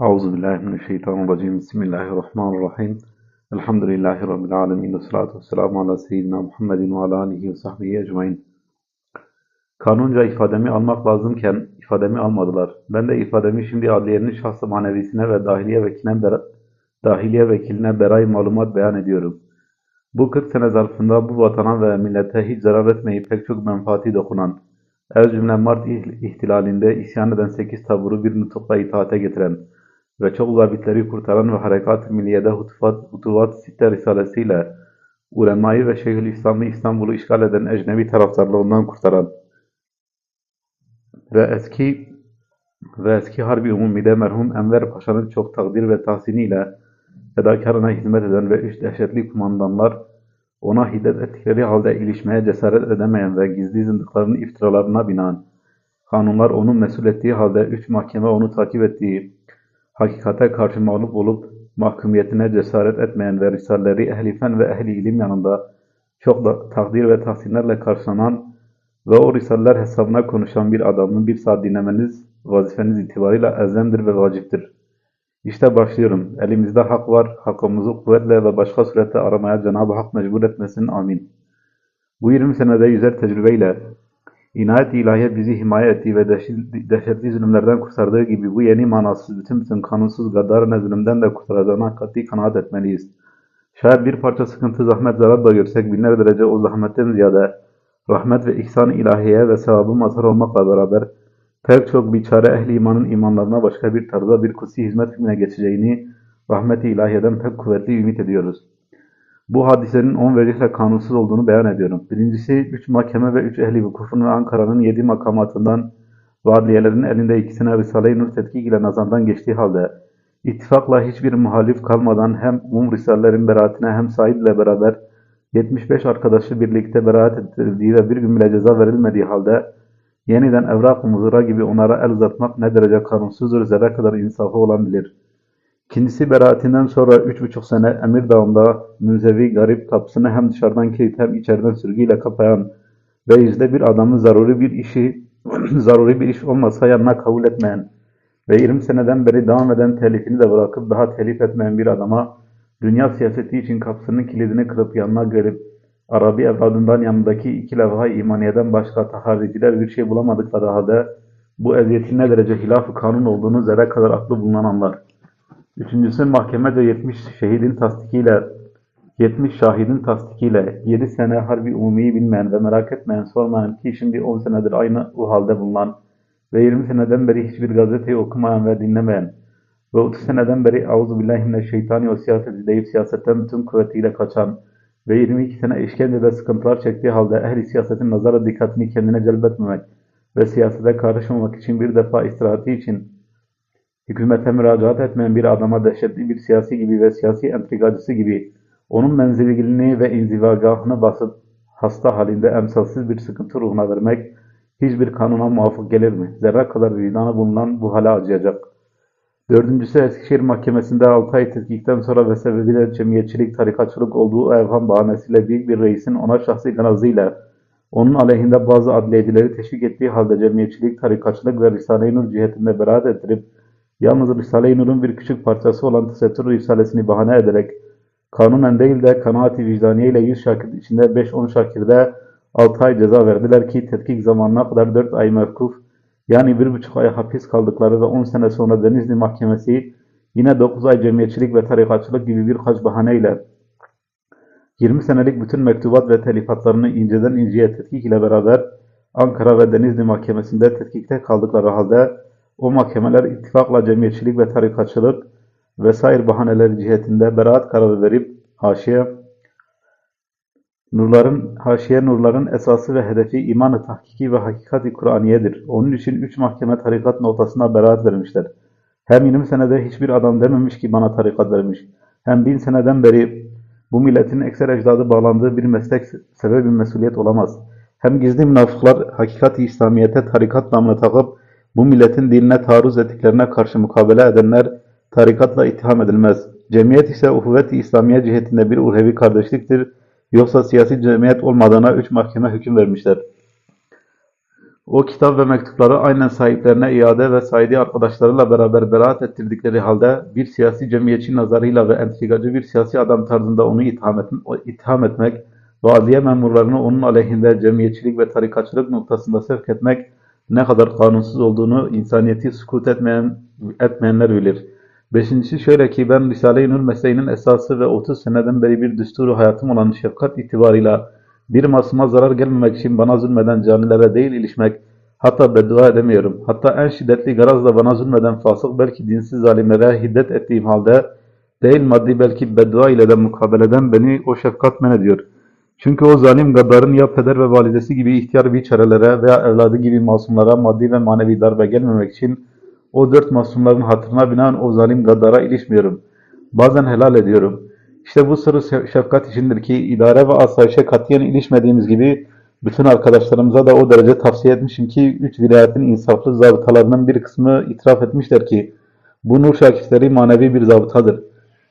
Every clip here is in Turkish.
Euzu billahi mineşşeytanirracim. Bismillahirrahmanirrahim. Elhamdülillahi rabbil alamin. Ve salatu vesselamu ala seyyidina Muhammedin ve ala alihi ve sahbihi ecmaîn. Kanunca ifademi almak lazımken ifademi almadılar. Ben de ifademi şimdi adliyenin şahsı manevisine ve dahiliye vekiline, dahiliye vekiline beray malumat beyan ediyorum. Bu 40 sene zarfında bu vatana ve millete hiç zarar etmeyip pek çok menfaati dokunan, ez cümle Mart ihtilalinde isyan eden 8 taburu bir nutukla itaate getiren ve çok zabitleri kurtaran ve Harekat-ı Milliye'de Hutuvat, Hutuvat Sitte Risalesiyle ulemayı ve Şeyhülislam'ı İstanbul'u işgal eden ecnebi taraftarlarından kurtaran ve eski ve eski Harbi Umumi'de merhum Enver Paşa'nın çok takdir ve tahsiniyle fedakarına hizmet eden ve üç dehşetli kumandanlar ona hiddet ettikleri halde ilişmeye cesaret edemeyen ve gizli zındıkların iftiralarına binaen kanunlar onu mesul ettiği halde üç mahkeme onu takip ettiği, hakikate karşı mağlup olup mahkumiyetine cesaret etmeyen ve risalleri ehli fen ve ehli ilim yanında çok da takdir ve tahsinlerle karşılanan ve o risaller hesabına konuşan bir adamın bir saat dinlemeniz vazifeniz itibarıyla elzemdir ve vaciptir. İşte başlıyorum. Elimizde hak var. Hakkımızı kuvvetle ve başka surette aramaya Cenab-ı Hak mecbur etmesin. Amin. Bu 20 senede yüzer tecrübeyle inayet ilahiye bizi himaye ettiği ve dehşetli zulümlerden kurtardığı gibi bu yeni manasız bütün bütün kanunsuz gaddar zulümden de kurtaracağına kat'i kanaat etmeliyiz. Şayet bir parça sıkıntı, zahmet, zarar da görsek binler derece o zahmetten ziyade rahmet ve ihsan ilahiye ve sevabı mazhar olmakla beraber pek çok biçare ehli imanın imanlarına başka bir tarzda bir kutsi hizmet hükmüne geçeceğini rahmet-i ilahiyeden pek kuvvetli ümit ediyoruz. Bu hadisenin on vecihle kanunsuz olduğunu beyan ediyorum. Birincisi, üç mahkeme ve üç ehli vukufun ve Ankara'nın yedi makamatından ve adliyelerin elinde ikisine Risale-i Nur tetkik ile nazardan geçtiği halde ittifakla hiçbir muhalif kalmadan hem umum risalelerin beraatine hem Said ile beraber 75 arkadaşı birlikte beraat ettirildiği ve bir gün bile ceza verilmediği halde yeniden evrak-ı gibi onlara el uzatmak ne derece kanunsuzdur zerre kadar insafı olan bilir. İkincisi beraatinden sonra üç buçuk sene Emirdağ'ında münzevi garip kapısını hem dışarıdan kilit hem içeriden sürgüyle kapayan ve yüzde bir adamın zaruri bir işi zaruri bir iş olmasa yanına kabul etmeyen ve 20 seneden beri devam eden telifini de bırakıp daha telif etmeyen bir adama dünya siyaseti için kapısının kilidini kırıp yanına gelip Arabi evladından yanındaki iki levha-i imaniyeden başka taharriciler bir şey bulamadıkları halde bu eziyetin ne derece hilaf-ı kanun olduğunu zerre kadar aklı bulunan anlar. Üçüncüsü mahkemece 70 şehidin tasdikiyle 70 şahidin tasdikiyle 7 sene harbi umumiyi bilmeyen ve merak etmeyen sormayan ki şimdi 10 senedir aynı o halde bulunan ve 20 seneden beri hiçbir gazeteyi okumayan ve dinlemeyen ve 30 seneden beri Euzubillahimineşşeytani ve siyaseti deyip siyasetten bütün kuvvetiyle kaçan ve 22 sene işkence ve sıkıntılar çektiği halde ehli siyasetin nazara dikkatini kendine celbetmemek ve siyasete karışmamak için bir defa istirahati için hükümete müracaat etmeyen bir adama dehşetli bir siyasi gibi ve siyasi entrigacısı gibi onun menzilini ve inzivagahını basıp hasta halinde emsalsiz bir sıkıntı ruhuna vermek hiçbir kanuna muvafık gelir mi? Zerre kadar vicdanı bulunan bu hale acıyacak. Dördüncüsü Eskişehir Mahkemesi'nde 6 ay tetkikten sonra ve sebebiyle cemiyetçilik, tarikatçılık olduğu evham bahanesiyle büyük bir reisin ona şahsi ganazıyla onun aleyhinde bazı adliyecileri teşvik ettiği halde cemiyetçilik, tarikatçılık ve Risale-i Nur cihetinde beraat ettirip yalnız Risale-i Nur'un bir küçük parçası olan Tesettür Risalesini bahane ederek kanunen değil de kanaati vicdaniye ile 100 şakir içinde 5-10 şakirde 6 ay ceza verdiler ki tetkik zamanına kadar 4 ay mevkuf yani 1,5 ay hapis kaldıkları ve 10 sene sonra Denizli Mahkemesi yine 9 ay cemiyetçilik ve tarikatçılık gibi birkaç bahaneyle 20 senelik bütün mektubat ve telifatlarını inceden inceye tetkik ile beraber Ankara ve Denizli Mahkemesi'nde tetkikte kaldıkları halde o mahkemeler ittifakla cemiyetçilik ve tarikatçılık vesaire bahaneler cihetinde beraat kararı verip haşiye nurların haşiye nurların esası ve hedefi imanı tahkiki ve hakikati Kur'aniyedir. Onun için üç mahkeme tarikat notasına beraat vermişler. Hem 20 senede hiçbir adam dememiş ki bana tarikat vermiş. Hem bin seneden beri bu milletin ekser ecdadı bağlandığı bir meslek sebebi mesuliyet olamaz. Hem gizli münafıklar hakikati İslamiyete tarikat namına takıp bu milletin diline taarruz ettiklerine karşı mukabele edenler tarikatla itham edilmez. Cemiyet ise uhuvvet-i İslamiye cihetinde bir uhrevi kardeşliktir. Yoksa siyasi cemiyet olmadığına üç mahkeme hüküm vermişler. O kitap ve mektupları aynen sahiplerine iade ve saidi arkadaşlarıyla beraber beraat ettirdikleri halde bir siyasi cemiyetçi nazarıyla ve entrigacı bir siyasi adam tarzında onu itham, et, itham etmek ve adliye memurlarını onun aleyhinde cemiyetçilik ve tarikatçılık noktasında sevk etmek ne kadar kanunsuz olduğunu insaniyeti sukut etmeyen, etmeyenler bilir. Beşincisi şöyle ki ben Risale-i Nur mesleğinin esası ve 30 seneden beri bir düsturu hayatım olan şefkat itibarıyla bir masuma zarar gelmemek için bana zulmeden canilere değil ilişmek, hatta beddua edemiyorum. Hatta en şiddetli garazla bana zulmeden fasık belki dinsiz zalimlere hiddet ettiğim halde değil maddi belki beddua ile de mukabeleden beni o şefkat men ediyor. Çünkü o zalim gaddarın ya peder ve validesi gibi ihtiyar biçarelere veya evladı gibi masumlara maddi ve manevi darbe gelmemek için o dört masumların hatırına binaen o zalim gaddara ilişmiyorum. Bazen helal ediyorum. İşte bu sırrı şefkat içindir ki idare ve asayişe katiyen ilişmediğimiz gibi bütün arkadaşlarımıza da o derece tavsiye etmişim ki üç vilayetin insaflı zabıtalarının bir kısmı itiraf etmişler ki bu nur şakirtleri manevi bir zabıtadır.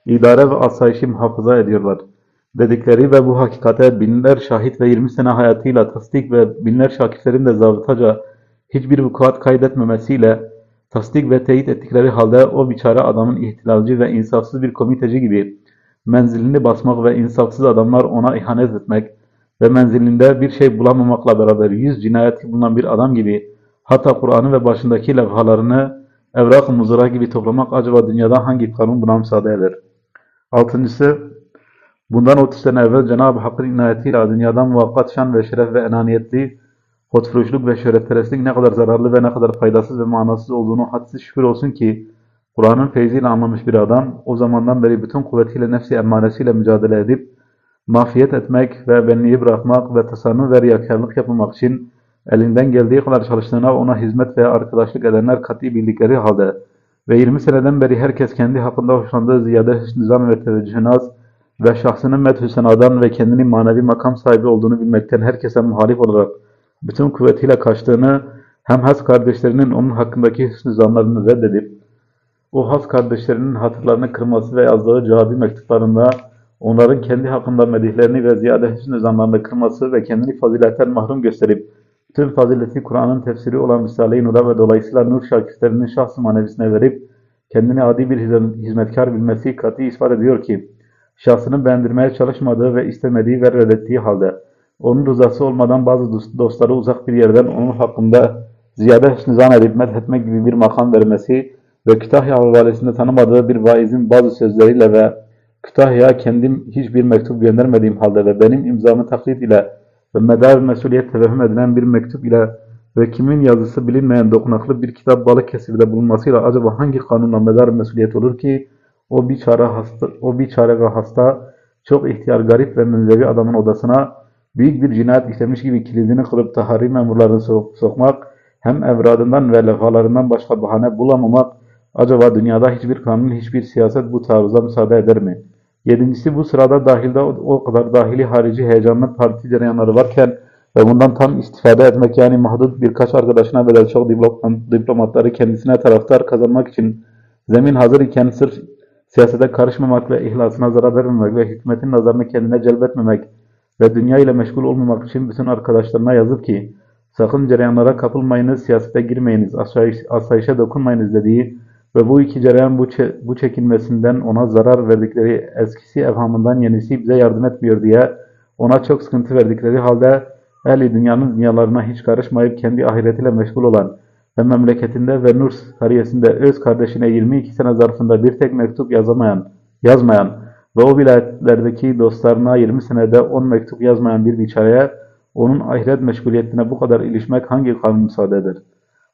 İdare ve asayişi muhafaza ediyorlar. Dedikleri ve bu hakikate binler şahit ve 20 sene hayatıyla tasdik ve binler şakirtlerin de zabıtaca hiçbir vukuat kaydetmemesiyle tasdik ve teyit ettikleri halde o biçare adamın ihtilalci ve insafsız bir komiteci gibi menzilini basmak ve insafsız adamlar ona ihanet etmek ve menzilinde bir şey bulamamakla beraber yüz cinayeti bulunan bir adam gibi hatta Kur'an'ı ve başındaki levhalarını evrak-ı muzura gibi toplamak acaba dünyada hangi kanun buna müsaade eder? Altıncısı, bundan 30 sene evvel Cenab-ı Hakk'ın inayetiyle dünyadan muvakkat şan ve şeref ve enaniyetli hotfuruşluk ve şöhretperestlik ne kadar zararlı ve ne kadar faydasız ve manasız olduğunu hadsiz şükür olsun ki Kur'an'ın feyziyle anlamış bir adam o zamandan beri bütün kuvvetiyle nefsi emmaresiyle mücadele edip mafiyet etmek ve benliği bırakmak ve tasarruf ve riyakarlık yapmamak için elinden geldiği kadar çalıştığına ona hizmet veya arkadaşlık edenler kat'i bildikleri halde ve 20 seneden beri herkes kendi hakkında hoşlandığı ziyade nizam ve teveccühüne az ve şahsının methü senadan ve kendini manevi makam sahibi olduğunu bilmekten herkese muhalif olarak bütün kuvvetiyle kaçtığını hem has kardeşlerinin onun hakkındaki hüsnü zanlarını reddedip o has kardeşlerinin hatırlarını kırması ve yazdığı cevabi mektuplarında onların kendi hakkında medihlerini ve ziyade hüsnü zanlarını kırması ve kendini faziletten mahrum gösterip tüm fazileti Kur'an'ın tefsiri olan Risale-i Nur'a ve dolayısıyla Nur şakirtlerinin şahs-ı manevisine verip kendini adi bir hizmetkar bilmesi kat'i ispat ediyor ki şahsını beğendirmeye çalışmadığı ve istemediği ve reddettiği halde onun rızası olmadan bazı dostları uzak bir yerden onun hakkında ziyade hüsnü zan edip methetmek gibi bir makam vermesi ve Kütahya havalesinde tanımadığı bir vaizin bazı sözleriyle ve Kütahya'ya kendim hiçbir mektup göndermediğim halde ve benim imzamı taklit ile ve medar mesuliyet tevehüm edilen bir mektup ile ve kimin yazısı bilinmeyen dokunaklı bir kitap Balıkesir'de bulunmasıyla acaba hangi kanunla medar mesuliyet olur ki o biçare hasta, o biçare ve hasta çok ihtiyar garip ve münzevi adamın odasına büyük bir cinayet işlemiş gibi kilidini kırıp tahari memurlarını sok sokmak hem evradından ve levhalarından başka bahane bulamamak acaba dünyada hiçbir kanun, hiçbir siyaset bu taarruza müsaade eder mi? Yedincisi bu sırada dahilde o kadar dahili harici heyecanlı parti cereyanları varken ve bundan tam istifade etmek yani mahdut birkaç arkadaşına bedel çok diplomatları kendisine taraftar kazanmak için zemin hazır iken sırf siyasete karışmamak ve ihlasına zarar vermemek ve hükümetin nazarını kendine celbetmemek ve dünya ile meşgul olmamak için bütün arkadaşlarına yazıp ki sakın cereyanlara kapılmayınız, siyasete girmeyiniz, asayiş, asayişe dokunmayınız dediği ve bu iki cereyan bu, bu çekinmesinden ona zarar verdikleri eskisi evhamından yenisi bize yardım etmiyor diye ona çok sıkıntı verdikleri halde ehli dünyanın dünyalarına hiç karışmayıp kendi ahiretiyle meşgul olan ve memleketinde ve Nur kariyesinde öz kardeşine 22 sene zarfında bir tek mektup yazamayan, yazmayan ve o vilayetlerdeki dostlarına 20 senede 10 mektup yazmayan bir biçareye onun ahiret meşguliyetine bu kadar ilişmek hangi kanun müsaade eder?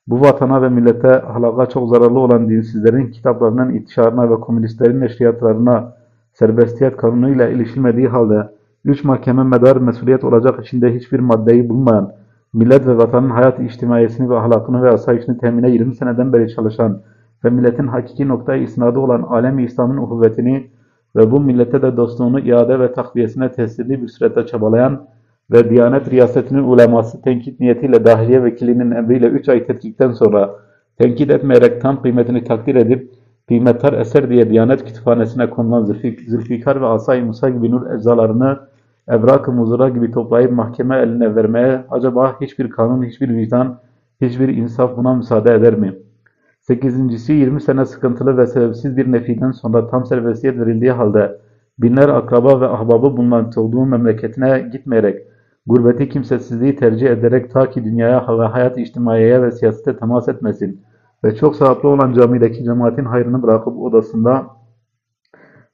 Bu vatana ve millete halaka çok zararlı olan dinsizlerin kitaplarının intişarına ve komünistlerin neşriyatlarına serbestiyet kanunuyla ilişilmediği halde üç mahkeme medar mesuliyet olacak içinde hiçbir maddeyi bulmayan, millet ve vatanın hayat içtimaiyesini ve ahlakını ve asayişini temine 20 seneden beri çalışan ve milletin hakiki noktayı isnadı olan alemi İslam'ın uhuvvetini ve bu millete de dostluğunu iade ve takviyesine tesirli bir sürede çabalayan ve Diyanet Riyasetinin uleması tenkit niyetiyle dahiliye vekilinin emriyle 3 ay tetkikten sonra tenkit etmeyerek tam kıymetini takdir edip kıymettar eser diye Diyanet Kütüphanesi'ne konulan Zülfik, Zülfikar ve Asay Musa gibi nur eczalarını evrak-ı muzura gibi toplayıp mahkeme eline vermeye acaba hiçbir kanun, hiçbir vicdan, Hiçbir insaf buna müsaade eder mi? Sekizincisi 20 sene sıkıntılı ve sebepsiz bir nefiden sonra tam serbestiyet verildiği halde binler akraba ve ahbabı bulunan doğduğu memleketine gitmeyerek gurbeti kimsesizliği tercih ederek ta ki dünyaya ve hayat içtimaiye ve siyasete temas etmesin ve çok sevaplı olan camideki cemaatin hayrını bırakıp odasında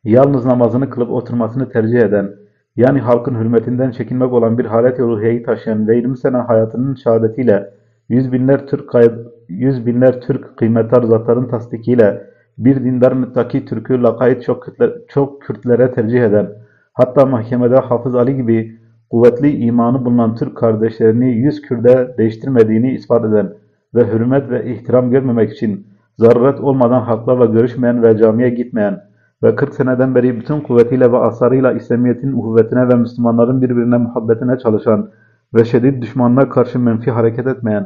yalnız namazını kılıp oturmasını tercih eden, yani halkın hürmetinden çekinmek olan bir halet-i ruhiyeyi taşıyan ve 20 sene hayatının şehadetiyle yüz binler Türk kay- yüz binler Türk kıymetli zatların tasdikiyle bir dindar müttaki Türk'ü lakayt çok, Kürtle- çok Kürtlere tercih eden, hatta mahkemede Hafız Ali gibi kuvvetli imanı bulunan Türk kardeşlerini yüz Kürt'e değiştirmediğini ispat eden ve hürmet ve ihtiram görmemek için zaruret olmadan halklarla görüşmeyen ve camiye gitmeyen ve 40 seneden beri bütün kuvvetiyle ve asarıyla İslamiyet'in uhuvvetine ve Müslümanların birbirine muhabbetine çalışan ve şiddet düşmanına karşı menfi hareket etmeyen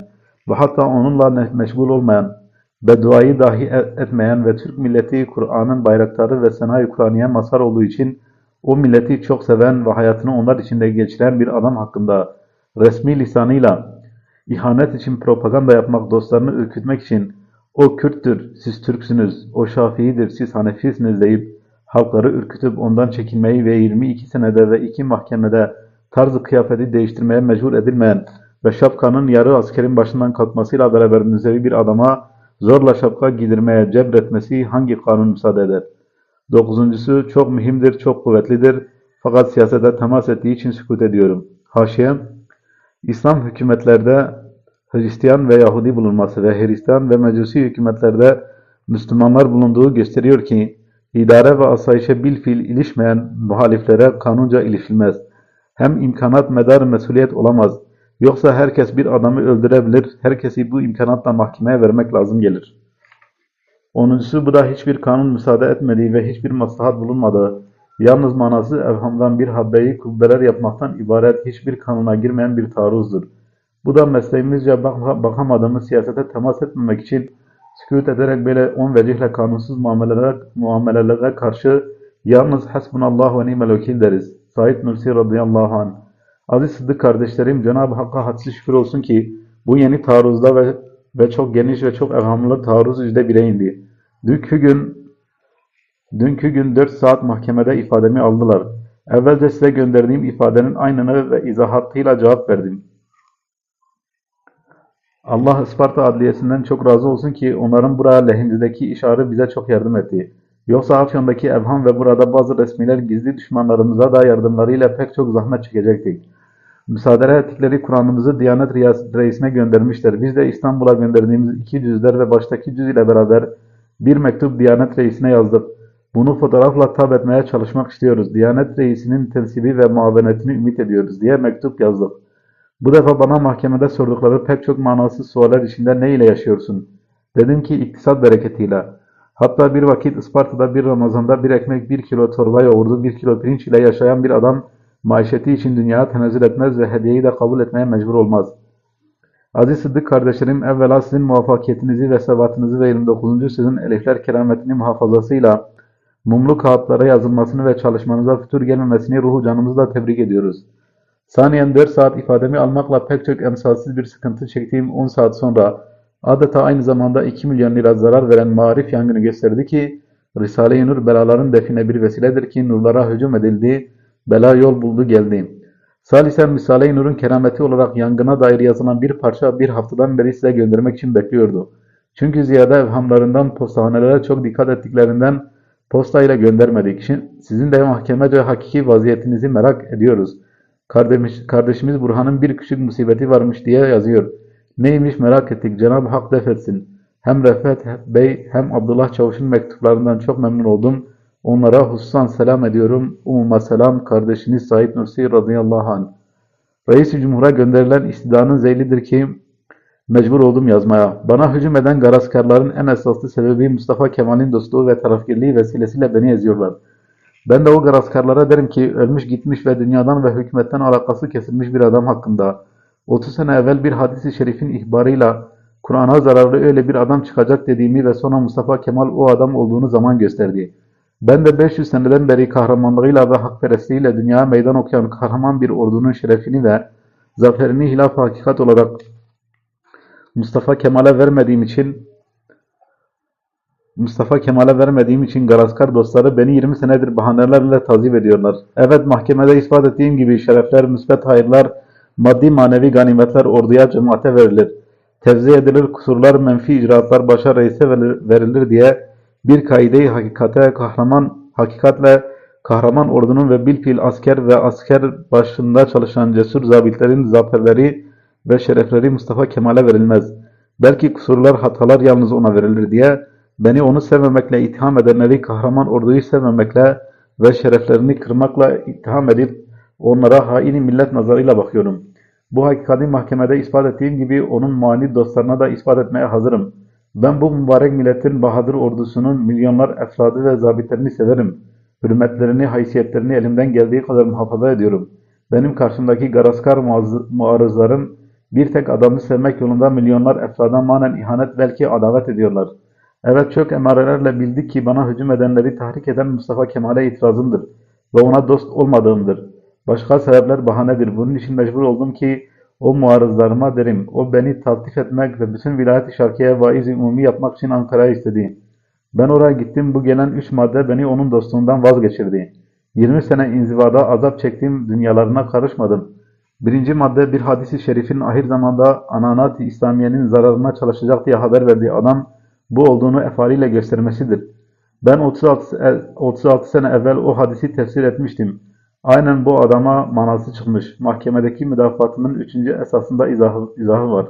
ve hatta onunla meşgul olmayan, bedduayı dahi e- etmeyen ve Türk milleti Kur'an'ın bayraktarı ve senay Kur'aniye mazhar olduğu için o milleti çok seven ve hayatını onlar içinde geçiren bir adam hakkında resmi lisanıyla ihanet için propaganda yapmak, dostlarını ürkütmek için o Kürttür, siz Türksünüz, o Şafii'dir, siz Hanefisiniz deyip halkları ürkütüp ondan çekinmeyi ve 22 senede ve iki mahkemede tarzı kıyafeti değiştirmeye mecbur edilmeyen ve şapkanın yarı askerin başından kalkmasıyla beraber müzevi bir adama zorla şapka giydirmeye cebretmesi hangi kanun müsaade eder? Dokuzuncusu çok mühimdir, çok kuvvetlidir fakat siyasete temas ettiği için sükut ediyorum. Haşiye, İslam hükümetlerde Hristiyan ve Yahudi bulunması ve Hristiyan ve Mecusi hükümetlerde Müslümanlar bulunduğu gösteriyor ki idare ve asayişe bilfil ilişmeyen muhaliflere kanunca ilişilmez. Hem imkanat medar mesuliyet olamaz. Yoksa herkes bir adamı öldürebilir, herkesi bu imkanatla mahkemeye vermek lazım gelir. Onuncusu bu da hiçbir kanun müsaade etmediği ve hiçbir maslahat bulunmadığı, yalnız manası evhamdan bir habbeyi kubbeler yapmaktan ibaret hiçbir kanuna girmeyen bir taarruzdur. Bu da mesleğimizce bak- bakamadığımız siyasete temas etmemek için sükût ederek böyle on vecihle kanunsuz muamelelere, muamelelere karşı yalnız hasbunallah ve ni'mel vekil deriz. Said Nursi radıyallahu anh. Aziz Sıddık kardeşlerim, Cenab-ı Hakk'a hadsiz şükür olsun ki bu yeni taarruzda ve, ve çok geniş ve çok evhamlı taarruz yüzde bire indi. Dünkü gün Dünkü gün 4 saat mahkemede ifademi aldılar. Evvelce size gönderdiğim ifadenin aynını ve izahatıyla cevap verdim. Allah Isparta Adliyesi'nden çok razı olsun ki onların buraya lehimizdeki işarı bize çok yardım etti. Yoksa Afyon'daki evham ve burada bazı resmiler gizli düşmanlarımıza da yardımlarıyla pek çok zahmet çekecektik. Müsaade ettikleri Kur'an'ımızı Diyanet Reisine göndermişler. Biz de İstanbul'a gönderdiğimiz iki cüzler ve baştaki cüz ile beraber bir mektup Diyanet Reisine yazdık. Bunu fotoğrafla tab etmeye çalışmak istiyoruz. Diyanet Reisi'nin tensibi ve muavenetini ümit ediyoruz diye mektup yazdık. Bu defa bana mahkemede sordukları pek çok manasız sualler içinde ne ile yaşıyorsun? Dedim ki iktisat bereketiyle. Hatta bir vakit Isparta'da bir Ramazan'da bir ekmek, bir kilo torba yoğurdu, bir kilo pirinç ile yaşayan bir adam maişeti için dünyaya tenezzül etmez ve hediyeyi de kabul etmeye mecbur olmaz. Aziz Sıddık kardeşlerim, evvela sizin muvaffakiyetinizi ve sebatınızı ve 29. sizin elifler kerametini muhafazasıyla mumlu kağıtlara yazılmasını ve çalışmanıza fütur gelmemesini ruhu canımızla tebrik ediyoruz. Saniyen 4 saat ifademi almakla pek çok emsalsiz bir sıkıntı çektiğim 10 saat sonra adeta aynı zamanda 2 milyon lira zarar veren marif yangını gösterdi ki Risale-i Nur belaların define bir vesiledir ki nurlara hücum edildi, bela yol buldu geldi. Salisen Risale-i Nur'un kerameti olarak yangına dair yazılan bir parça bir haftadan beri size göndermek için bekliyordu. Çünkü ziyade evhamlarından postahanelere çok dikkat ettiklerinden posta ile göndermedik. Sizin de mahkemece hakiki vaziyetinizi merak ediyoruz. Kardeş, kardeşimiz Burhan'ın bir küçük musibeti varmış diye yazıyor. Neymiş merak ettik. Cenab-ı Hak def etsin. Hem Refet Bey hem Abdullah Çavuş'un mektuplarından çok memnun oldum. Onlara hususan selam ediyorum. Umuma selam kardeşiniz Said Nursi radıyallahu anh. Reis-i Cumhur'a gönderilen istidanın zeylidir ki mecbur oldum yazmaya. Bana hücum eden garazkarların en esaslı sebebi Mustafa Kemal'in dostluğu ve tarafgirliği vesilesiyle beni eziyorlar. Ben de o garazkarlara derim ki ölmüş gitmiş ve dünyadan ve hükümetten alakası kesilmiş bir adam hakkında 30 sene evvel bir hadis-i şerifin ihbarıyla Kur'an'a zararlı öyle bir adam çıkacak dediğimi ve sonra Mustafa Kemal o adam olduğunu zaman gösterdi. Ben de 500 seneden beri kahramanlığıyla ve hakperestliğiyle dünyaya meydan okuyan kahraman bir ordunun şerefini ve zaferini hilaf hakikat olarak Mustafa Kemal'e vermediğim için Mustafa Kemal'e vermediğim için Garaskar dostları beni 20 senedir bahanelerle tazip ediyorlar. Evet mahkemede ispat ettiğim gibi şerefler, müsbet hayırlar, maddi manevi ganimetler orduya, cemaate verilir. Tevzi edilir, kusurlar, menfi icraatlar başa reise verilir diye bir kaideyi hakikate, kahraman, hakikatle kahraman ordunun ve bilfil asker ve asker başında çalışan cesur zabitlerin zaferleri ve şerefleri Mustafa Kemal'e verilmez. Belki kusurlar, hatalar yalnız ona verilir diye beni onu sevmemekle itham edenleri kahraman orduyu sevmemekle ve şereflerini kırmakla itham edip onlara haini millet nazarıyla bakıyorum. Bu hakikati mahkemede ispat ettiğim gibi onun mani dostlarına da ispat etmeye hazırım. Ben bu mübarek milletin bahadır ordusunun milyonlar efradı ve zabitlerini severim. Hürmetlerini, haysiyetlerini elimden geldiği kadar muhafaza ediyorum. Benim karşımdaki garaskar muarızlarım bir tek adamı sevmek yolunda milyonlar efrada manen ihanet belki adavet ediyorlar. Evet çok emarelerle bildik ki bana hücum edenleri tahrik eden Mustafa Kemal'e itirazımdır ve ona dost olmadığımdır. Başka sebepler bahanedir. Bunun için mecbur oldum ki o muarızlarıma derim. O beni taltif etmek ve bütün vilayet-i şarkiye vaiz-i umumi yapmak için Ankara'ya istedi. Ben oraya gittim. Bu gelen üç madde beni onun dostluğundan vazgeçirdi. 20 sene inzivada azap çektiğim dünyalarına karışmadım. Birinci madde bir hadisi şerifin ahir zamanda ananat-ı İslamiye'nin zararına çalışacak diye haber verdiği adam bu olduğunu efaliyle göstermesidir. Ben 36, e- 36 sene evvel o hadisi tefsir etmiştim. Aynen bu adama manası çıkmış. Mahkemedeki müdafaatımın üçüncü esasında izahı, izahı var.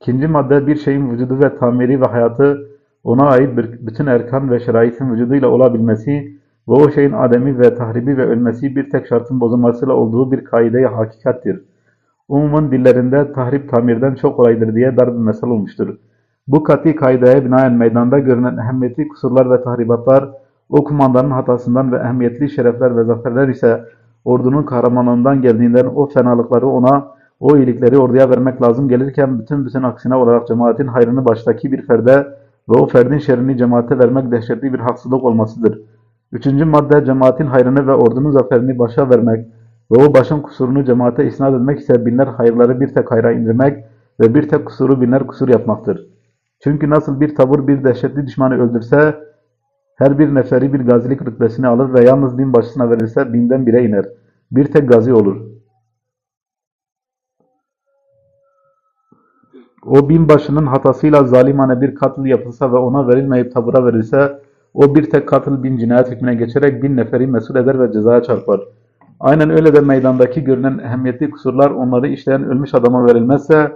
İkinci madde bir şeyin vücudu ve tamiri ve hayatı ona ait bir, bütün erkan ve şeraitin vücuduyla olabilmesi ve o şeyin ademi ve tahribi ve ölmesi bir tek şartın bozulmasıyla olduğu bir kaideye hakikattir. Umumun dillerinde tahrip tamirden çok kolaydır diye dar bir mesel olmuştur. Bu kat'i kaideye binaen meydanda görünen ehemmiyetli kusurlar ve tahribatlar, o kumandanın hatasından ve ehemmiyetli şerefler ve zaferler ise ordunun kahramanlığından geldiğinden o fenalıkları ona, o iyilikleri orduya vermek lazım gelirken bütün bütün aksine olarak cemaatin hayrını baştaki bir ferde ve o ferdin şerrini cemaate vermek dehşetli bir haksızlık olmasıdır. Üçüncü madde cemaatin hayrını ve ordunun zaferini başa vermek ve o başın kusurunu cemaate isnat etmek ise binler hayırları bir tek hayra indirmek ve bir tek kusuru binler kusur yapmaktır. Çünkü nasıl bir tabur bir dehşetli düşmanı öldürse, her bir neferi bir gazilik rütbesini alır ve yalnız bin başına verirse binden bire iner. Bir tek gazi olur. O binbaşının hatasıyla zalimane bir katıl yapılsa ve ona verilmeyip tabura verilse, o bir tek katıl bin cinayet hükmüne geçerek bin neferi mesul eder ve cezaya çarpar. Aynen öyle de meydandaki görünen ehemmiyetli kusurlar onları işleyen ölmüş adama verilmezse,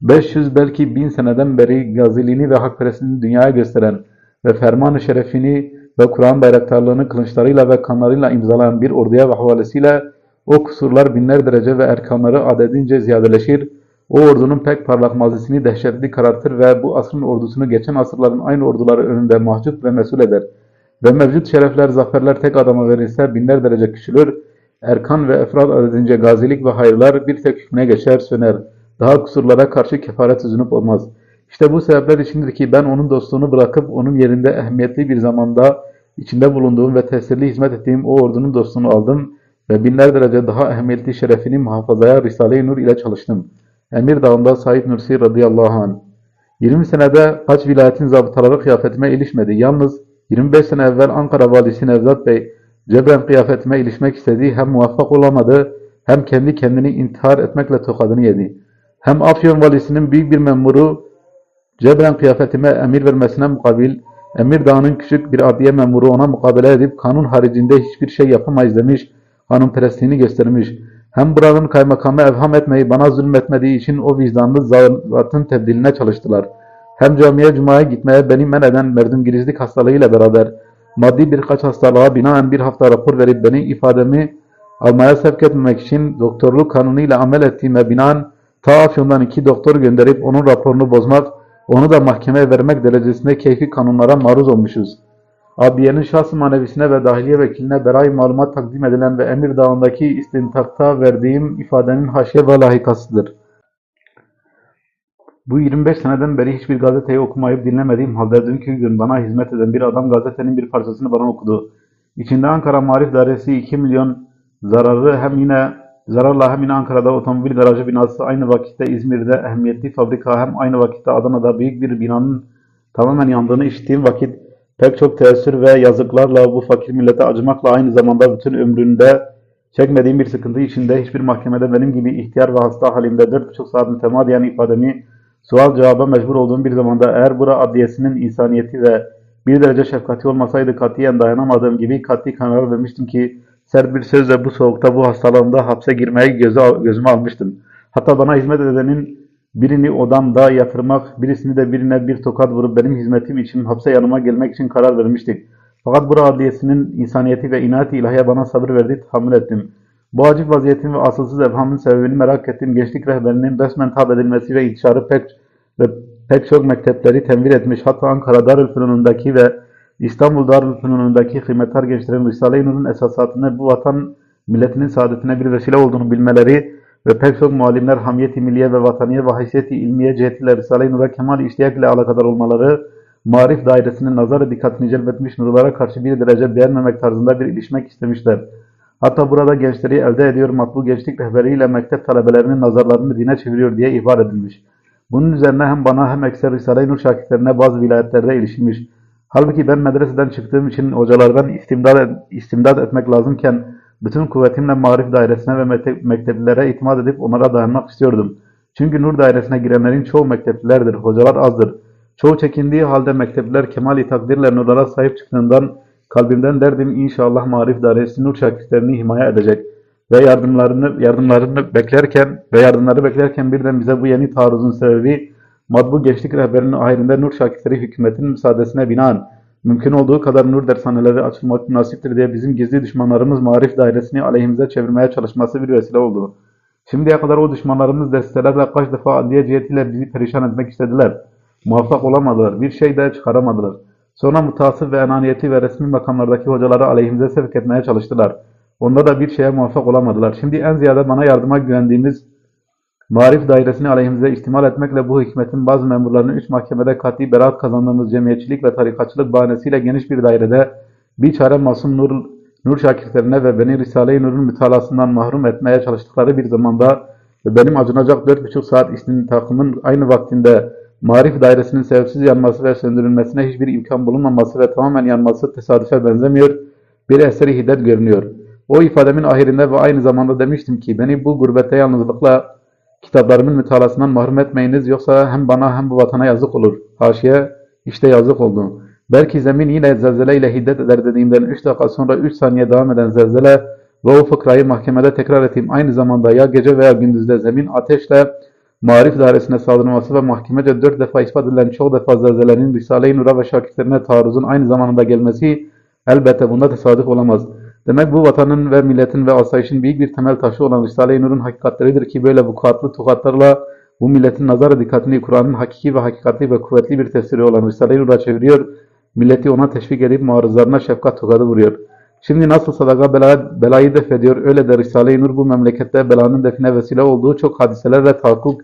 500 belki 1000 seneden beri gaziliğini ve hakperestliğini dünyaya gösteren ve ferman-ı şerefini ve Kur'an bayraktarlığını kılıçlarıyla ve kanlarıyla imzalayan bir orduya ve havalesiyle o kusurlar binler derece ve erkanları adedince ziyadeleşir, o ordunun pek parlak mazisini dehşetli karartır ve bu asrın ordusunu geçen asırların aynı orduları önünde mahcup ve mesul eder. Ve mevcut şerefler, zaferler tek adama verilse binler derece küçülür, erkan ve efrad adedince gazilik ve hayırlar bir tek hükmüne geçer, söner. Daha kusurlara karşı kefaret üzünüp olmaz. İşte bu sebepler içindir ki ben onun dostluğunu bırakıp onun yerinde ehemmiyetli bir zamanda içinde bulunduğum ve tesirli hizmet ettiğim o ordunun dostluğunu aldım ve binler derece daha ehemmiyetli şerefini muhafazaya Risale-i Nur ile çalıştım. Emir Dağı'nda Said Nursi radıyallahu anh. 20 senede kaç vilayetin zabıtaları kıyafetime ilişmedi. Yalnız 25 sene evvel Ankara valisi Nevzat Bey cebren kıyafetime ilişmek istedi. Hem muvaffak olamadı hem kendi kendini intihar etmekle tokadını yedi. Hem Afyon valisinin büyük bir memuru cebren kıyafetime emir vermesine mukabil Emir Dağı'nın küçük bir adliye memuru ona mukabele edip kanun haricinde hiçbir şey yapamayız demiş, kanunperestliğini göstermiş. Hem buranın kaymakamı evham etmeyi bana zulmetmediği için o vicdanlı zatın tebdiline çalıştılar. Hem camiye cumaya gitmeye beni men eden merdumgirizlik hastalığıyla beraber maddi birkaç hastalığa binaen bir hafta rapor verip beni ifademi almaya sevk etmemek için doktorluk kanunuyla amel ettiğime binaen ta Afyon'dan iki doktor gönderip onun raporunu bozmak, onu da mahkemeye vermek derecesinde keyfi kanunlara maruz olmuşuz. Adliyenin şahs manevisine ve dahiliye vekiline beray malumat takdim edilen ve Emir Dağı'ndaki istintakta verdiğim ifadenin haşiye ve lahikasıdır. Bu 25 seneden beri hiçbir gazeteyi okumayıp dinlemediğim halde dünkü gün bana hizmet eden bir adam gazetenin bir parçasını bana okudu. İçinde Ankara Marif Dairesi 2 milyon zararı hem yine Zararla hem Ankara'da otomobil garajı binası aynı vakitte İzmir'de ehemmiyetli fabrika hem aynı vakitte Adana'da büyük bir binanın tamamen yandığını işittiğim vakit pek çok teessür ve yazıklarla bu fakir millete acımakla aynı zamanda bütün ömründe çekmediğim bir sıkıntı içinde hiçbir mahkemede benim gibi ihtiyar ve hasta halimde dört buçuk saat mütemadiyen ifademi sual cevaba mecbur olduğum bir zamanda eğer bura adliyesinin insaniyeti ve bir derece şefkati olmasaydı katiyen dayanamadığım gibi katli karar vermiştim ki sert bir sözle bu soğukta bu hastalığımda hapse girmeyi göze, gözüme almıştım. Hatta bana hizmet edenin birini odamda yatırmak, birisini de birine bir tokat vurup benim hizmetim için hapse yanıma gelmek için karar vermiştik. Fakat bura adliyesinin insaniyeti ve inayeti ilahiye bana sabır verdi, tahammül ettim. Bu acip vaziyetin ve asılsız evhamın sebebini merak ettim. Gençlik rehberinin resmen tab edilmesi ve intişarı pek ve pek çok mektepleri temvir etmiş. Hatta Ankara Darülfünun'undaki ve İstanbul Darülfünun'undaki kıymetli gençlerin Risale-i Nur'un esasatını bu vatan milletinin saadetine bir vesile olduğunu bilmeleri ve pek çok muallimler hamiyeti milliye ve vataniye ve haysiyeti ilmiye cihetiyle Risale-i Nur'a kemal iştiyak ile alakadar olmaları, marif dairesinin nazar dikkatini celbetmiş nurlara karşı bir derece beğenmemek tarzında bir ilişmek istemişler. Hatta burada gençleri elde ediyor matbu gençlik rehberiyle mektep talebelerinin nazarlarını dine çeviriyor diye ihbar edilmiş. Bunun üzerine hem bana hem ekser Risale-i Nur şakirtlerine bazı vilayetlerde ilişilmiş. Halbuki ben medreseden çıktığım için hocalardan istimdad, istimdad etmek lazımken bütün kuvvetimle marif dairesine ve mekte- mekteplilere itimat edip onlara dayanmak istiyordum. Çünkü nur dairesine girenlerin çoğu mekteplilerdir, hocalar azdır. Çoğu çekindiği halde mektepliler kemali takdirle nurlara sahip çıktığından kalbimden derdim inşallah marif dairesi nur şakirtlerini himaye edecek ve yardımlarını yardımlarını beklerken ve yardımları beklerken birden bize bu yeni taarruzun sebebi matbu gençlik rehberinin ahirinde nur şakirtleri hükümetin müsaadesine binaen mümkün olduğu kadar nur dershaneleri açılmak münasiptir diye bizim gizli düşmanlarımız marif dairesini aleyhimize çevirmeye çalışması bir vesile oldu. Şimdiye kadar o düşmanlarımız destelerle kaç defa adliye cihetiyle bizi perişan etmek istediler. Muvaffak olamadılar. Bir şey de çıkaramadılar. Sonra mutasip ve enaniyeti ve resmi makamlardaki hocaları aleyhimize sevk etmeye çalıştılar. Onda da bir şeye muvaffak olamadılar. Şimdi en ziyade bana yardıma güvendiğimiz Marif dairesini aleyhimize ihtimal etmekle bu hükümetin bazı memurlarını üç mahkemede kat'i beraat kazandığımız cemiyetçilik ve tarikatçılık bahanesiyle geniş bir dairede bir çare masum nur, nur şakirtlerine ve beni Risale-i Nur'un mütalasından mahrum etmeye çalıştıkları bir zamanda ve benim acınacak dört buçuk saat istintakımın aynı vaktinde marif dairesinin sebepsiz yanması ve söndürülmesine hiçbir imkan bulunmaması ve tamamen yanması tesadüfe benzemiyor, bir eseri hiddet görünüyor. O ifademin ahirinde ve aynı zamanda demiştim ki beni bu gurbette yalnızlıkla kitaplarımın mütalasından mahrum etmeyiniz yoksa hem bana hem bu vatana yazık olur. Haşiye işte yazık oldu. Belki zemin yine zelzeleyle hiddet eder dediğimden 3 dakika sonra 3 saniye devam eden zelzele ve o fıkrayı mahkemede tekrar ettiğim aynı zamanda ya gece veya gündüzde zemin ateşle marif dairesine saldırması ve mahkemece 4 defa ispat edilen çok defa zelzelenin Risale-i Nur'a ve şakirtlerine taarruzun aynı zamanda gelmesi elbette bunda tesadüf olamaz. Demek bu vatanın ve milletin ve asayişin büyük bir temel taşı olan Risale-i Nur'un hakikatleridir ki böyle vukuatlı tukatlarla bu milletin nazar dikkatini Kur'an'ın hakiki ve hakikatli ve kuvvetli bir tefsiri olan Risale-i Nur'a çeviriyor, milleti ona teşvik edip muarızlarına şefkat tokadı vuruyor. Şimdi nasıl sadaka bela, belayı def ediyor, öyle de Risale-i Nur bu memlekette belanın define vesile olduğu çok hadiselerle tahakkuk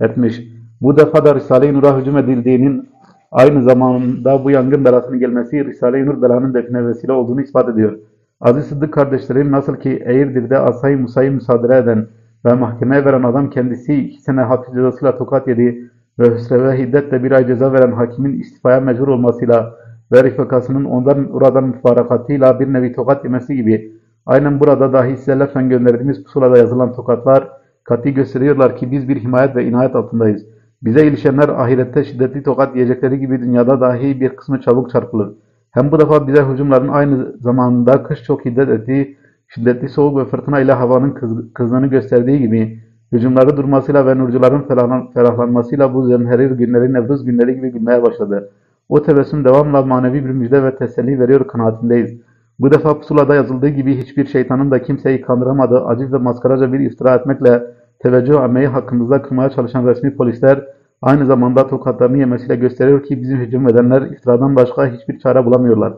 etmiş. Bu defa da Risale-i Nur'a hücum edildiğinin aynı zamanda bu yangın belasının gelmesi Risale-i Nur belanın define vesile olduğunu ispat ediyor. Aziz Sıddık kardeşlerim nasıl ki Eğirdir'de Asay Musa'yı müsaade eden ve mahkemeye veren adam kendisi iki sene hapis cezasıyla tokat yedi ve hüsreve hiddetle bir ay ceza veren hakimin istifaya mecbur olmasıyla ve rifakasının ondan oradan müfarakatıyla bir nevi tokat yemesi gibi aynen burada dahi size lütfen gönderdiğimiz pusulada yazılan tokatlar kati gösteriyorlar ki biz bir himayet ve inayet altındayız. Bize ilişenler ahirette şiddetli tokat yiyecekleri gibi dünyada dahi bir kısmı çabuk çarpılır. Hem bu defa bize hücumların aynı zamanda kış çok hiddet ettiği, şiddetli soğuk ve fırtına ile havanın kız, kızdığını gösterdiği gibi, hücumları durmasıyla ve nurcuların ferahlan, ferahlanmasıyla bu zemherir günleri Nevruz günleri gibi gülmeye başladı. O tebessüm devamla manevi bir müjde ve teselli veriyor kanaatindeyiz. Bu defa pusulada yazıldığı gibi hiçbir şeytanın da kimseyi kandıramadığı acı ve maskaraca bir iftira etmekle teveccüh ammeyi hakkımızda kırmaya çalışan resmi polisler, aynı zamanda tokatlarını yemesiyle gösteriyor ki bizim hücum edenler iftiradan başka hiçbir çare bulamıyorlar.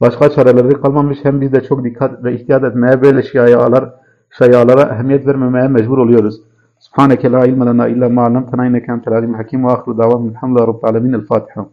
Başka çareleri kalmamış hem biz de çok dikkat ve ihtiyat etmeye böyle şiayalar, şayalara ehemmiyet vermemeye mecbur oluyoruz. Subhaneke la ilme lena illa ma allamtena inneke entel alim hakim ve ahiru davam elhamdülillahi rabbil alamin. El Fatiha.